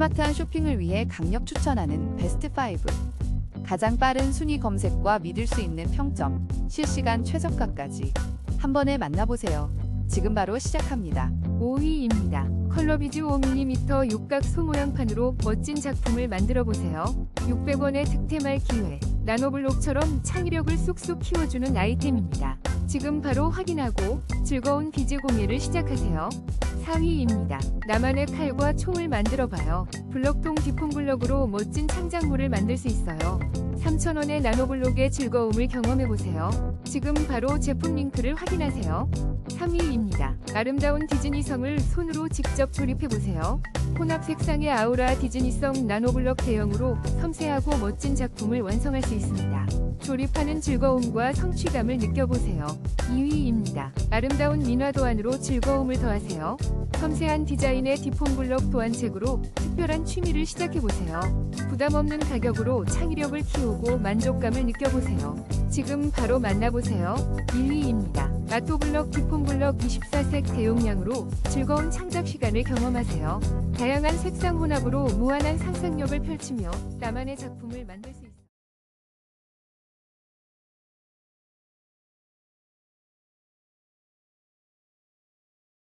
스마트한 쇼핑을 위해 강력 추천하는 베스트 5. 가장 빠른 순위 검색과 믿을 수 있는 평점, 실시간 최저가까지 한 번에 만나보세요. 지금 바로 시작합니다. 5위입니다. 컬러비즈 5mm 육각 소모양판으로 멋진 작품을 만들어 보세요. 600원의 득템할 기회. 나노블록처럼 창의력을 쑥쑥 키워주는 아이템입니다. 지금 바로 확인하고 즐거운 비즈 공예를 시작하세요. 4위입니다. 나만의 칼과 총을 만들어 봐요. 블럭통 디폼 블럭으로 멋진 창작물을 만들 수 있어요. 3,000원의 나노블록의 즐거움을 경험해 보세요. 지금 바로 제품 링크를 확인하세요. 3위입니다. 아름다운 디즈니성을 손으로 직접 조립해 보세요. 혼합 색상의 아우라 디즈니성 나노블럭 대형으로 섬세하고 멋진 작품을 완성할 수 있습니다. 조립하는 즐거움과 성취감을 느껴보세요. 2위입니다. 아름다운 민화 도안으로 즐거움을 더하세요. 섬세한 디자인의 디폼 블럭 도안책으로 특별한 취미를 시작해보세요. 부담 없는 가격으로 창의력을 키우고 만족감을 느껴보세요. 지금 바로 만나보세요. 1위입니다. 마토블럭 디폼블럭 24색 대용량으로 즐거운 창작 시간을 경험하세요. 다양한 색상 혼합으로 무한한 상상력을 펼치며 나만의 작품을 만들 수